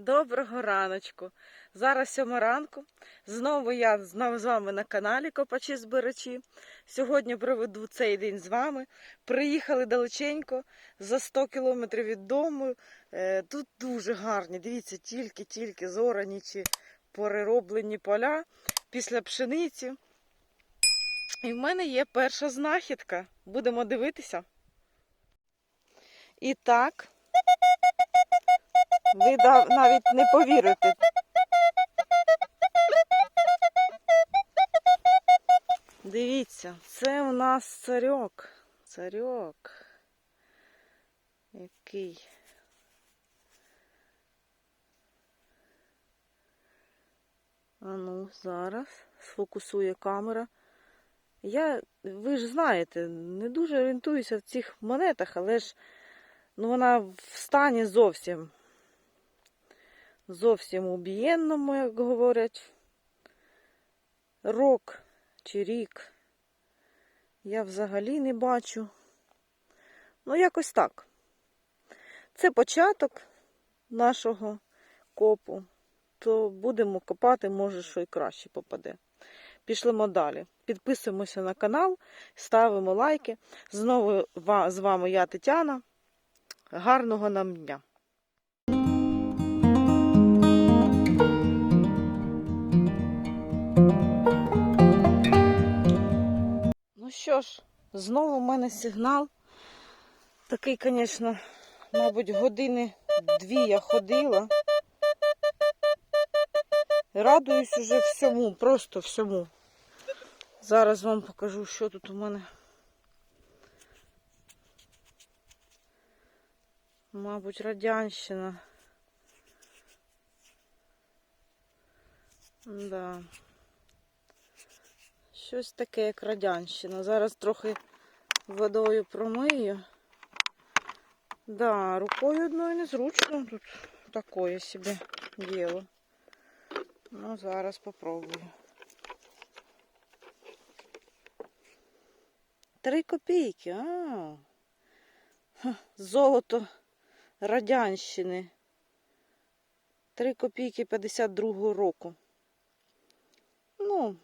Доброго раночку. Зараз сьома ранку. Знову я знову з вами на каналі Копачі Збирачі. Сьогодні проведу цей день з вами. Приїхали далеченько за 100 кілометрів від дому. Е, Тут дуже гарні. Дивіться, тільки-тільки зорані чи перероблені поля після пшениці. І в мене є перша знахідка. Будемо дивитися. І так. Ви навіть не повірите. Дивіться, це у нас царьок. Царьок. Який. А ну, зараз сфокусує камера. Я, ви ж знаєте, не дуже орієнтуюся в цих монетах, але ж ну, вона в стані зовсім зовсім убієнному, як говорять. Рок чи рік. Я взагалі не бачу. Ну, якось так. Це початок нашого копу. То будемо копати, може, що і краще попаде. Пішлемо далі. Підписуємося на канал, ставимо лайки. Знову з вами я, Тетяна. Гарного нам дня! Ну що ж, знову в мене сигнал. Такий, звісно, мабуть, години дві я ходила. Радуюсь уже всьому, просто всьому. Зараз вам покажу, що тут у мене. Мабуть, радянщина. Да. Щось таке, як радянщина. Зараз трохи водою промию. Да, рукою одною незручно. Тут такое собі діло. Ну, зараз попробую. Три копійки. А. Золото радянщини. Три копійки 52-го року. Ну,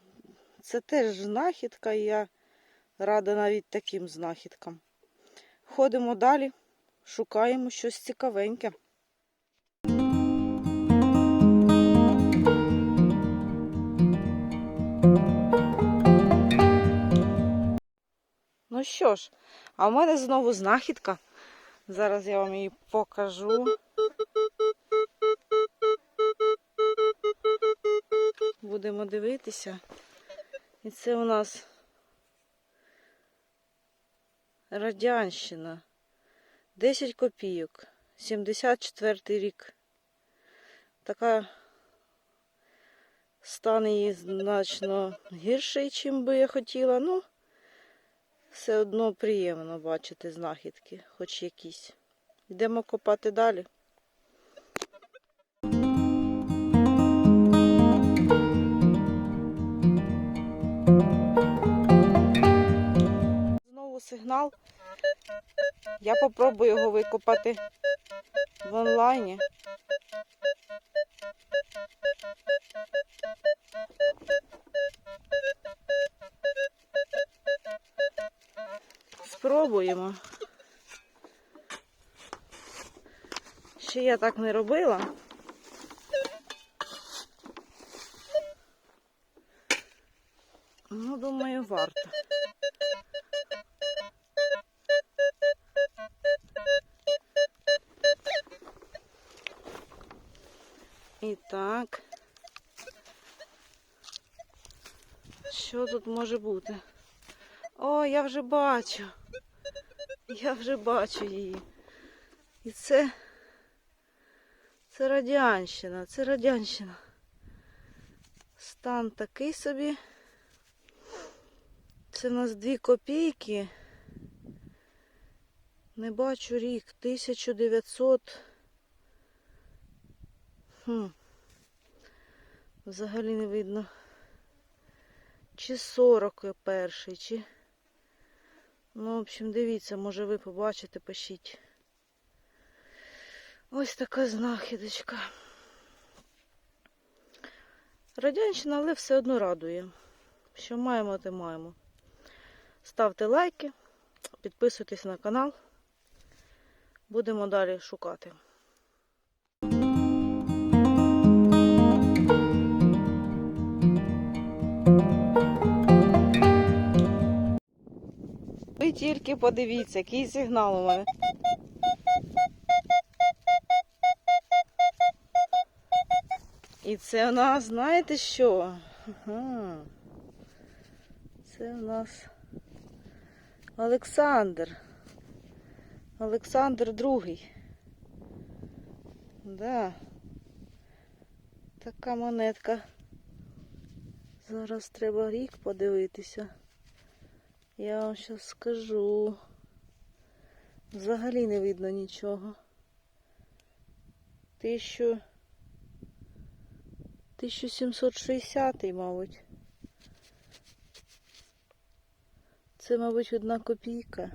це теж знахідка, і я рада навіть таким знахідкам. Ходимо далі, шукаємо щось цікавеньке. Ну що ж, а в мене знову знахідка. Зараз я вам її покажу. Будемо дивитися. І це у нас Радянщина. 10 копійок. 74 рік. Така стан її значно гірший, чим би я хотіла. Ну, все одно приємно бачити знахідки, хоч якісь. Йдемо копати далі. Сигнал. Я попробую його викопати в онлайні. Спробуємо. Ще я так не робила. Ну, думаю, варто. І так. Що тут може бути? О, я вже бачу. Я вже бачу її. І це. Це радянщина, це радянщина. Стан такий собі. Це у нас дві копійки. Не бачу рік. 1900. Хм. Взагалі не видно. Чи 41, чи. Ну, в общем, дивіться, може ви побачите, пишіть. Ось така знахідочка. Радянщина, але все одно радує. Що маємо, те маємо. Ставте лайки, підписуйтесь на канал. Будемо далі шукати. Тільки подивіться, який сигнал у мене. І це у нас, знаєте що? Ага. Це у нас Олександр. Олександр другий. Да. Така монетка. Зараз треба рік подивитися. Я вам зараз скажу. Взагалі не видно нічого. Тисячу... 1760, мабуть. Це, мабуть, одна копійка.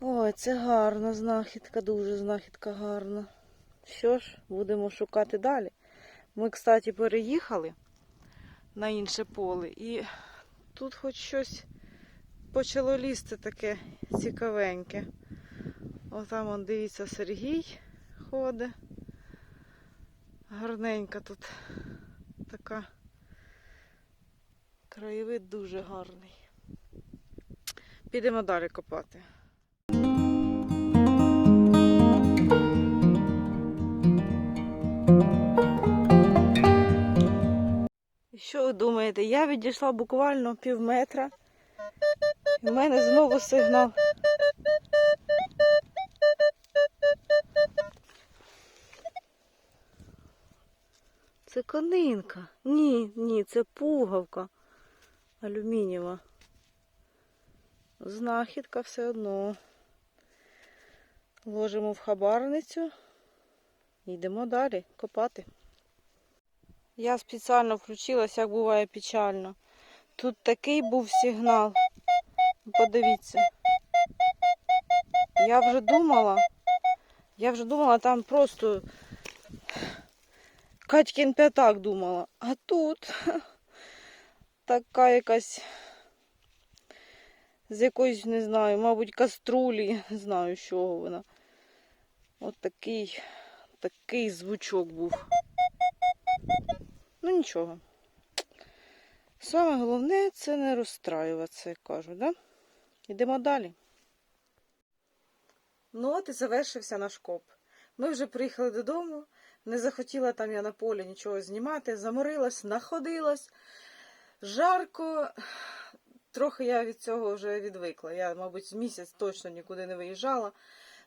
Ой, це гарна знахідка, дуже знахідка гарна. Що ж, будемо шукати далі. Ми, кстати, переїхали на інше поле і тут хоч щось почало лізти таке цікавеньке. Отам, он, дивіться, Сергій ходить. Гарненька тут така краєвид дуже гарний. Підемо далі копати. Що ви думаєте? Я відійшла буквально пів метра. І в мене знову сигнал. Це конинка. Ні, ні, це пугавка алюмінієва. Знахідка все одно. Ложимо в хабарницю і йдемо далі копати. Я спеціально включилась, як буває печально. Тут такий був сигнал. Подивіться. Я вже думала, я вже думала, там просто Катькін п'ятак думала. А тут така якась з якоїсь, не знаю, мабуть, каструлі, не знаю, з чого вона. От такий, такий звучок був. Ну нічого. Саме головне це не розстраюватися, як кажуть, да? Йдемо далі. Ну от і завершився наш коп. Ми вже приїхали додому. Не захотіла там я на полі нічого знімати, заморилась, находилась. Жарко. Трохи я від цього вже відвикла. Я, мабуть, місяць точно нікуди не виїжджала.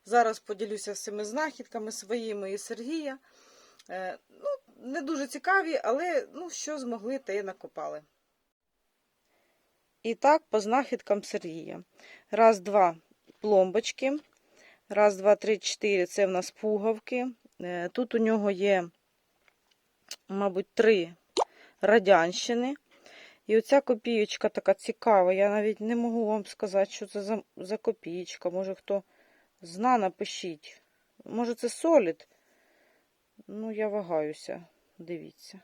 Зараз поділюся всіми знахідками своїми і Сергія. Е, ну, не дуже цікаві, але ну, що змогли, те й накопали. І так, по знахідкам Сергія. Раз, два пломбочки. Раз, два, три, чотири. Це в нас пугавки. Е, Тут у нього є, мабуть, три радянщини. І оця копієчка така цікава. Я навіть не можу вам сказати, що це за, за копієчка. Може, хто зна, напишіть. Може, це солід? Ну, я вагаюся. Дивіться.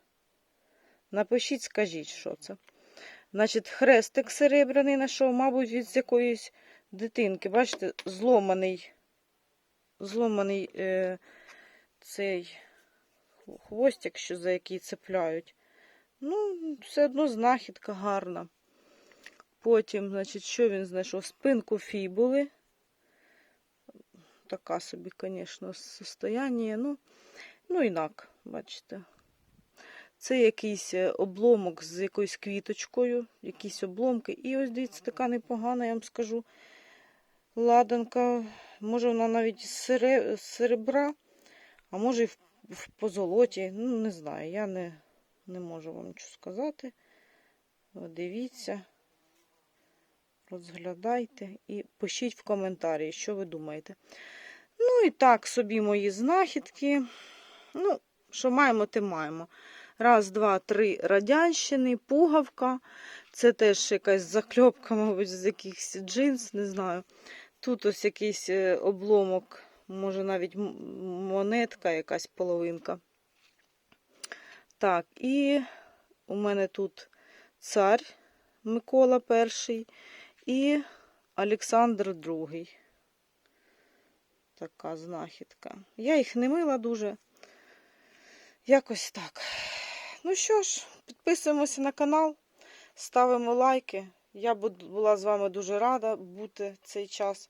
Напишіть, скажіть, що це. Значить, хрестик серебряний знайшов, мабуть, від якоїсь дитинки. Бачите, зломаний, зломаний е, цей хвостик, що за який цепляють. Ну, все одно знахідка гарна. Потім, значить, що він знайшов? Спинку фібули. Така собі, звісно, состояння. Ну, ну інак, бачите. Це якийсь е, обломок з якоюсь квіточкою, якісь обломки. І ось дивіться, така непогана, я вам скажу. Ладанка. Може, вона навіть з сере- серебра, а може і в, позолоті. Ну, не знаю, я не, не можу вам нічого сказати. От Дивіться, розглядайте і пишіть в коментарі, що ви думаєте. Ну і так собі мої знахідки. Ну, що маємо, те маємо. Раз, два, три радянщини, пугавка. Це теж якась закльопка, мабуть, з якихось джинс, не знаю. Тут ось якийсь е, обломок, може навіть монетка, якась половинка. Так, і у мене тут цар Микола І і Олександр II. Така знахідка. Я їх не мила дуже. Якось так. Ну що ж, підписуємося на канал, ставимо лайки. Я була з вами дуже рада бути цей час.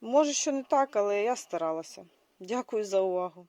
Може, що не так, але я старалася. Дякую за увагу.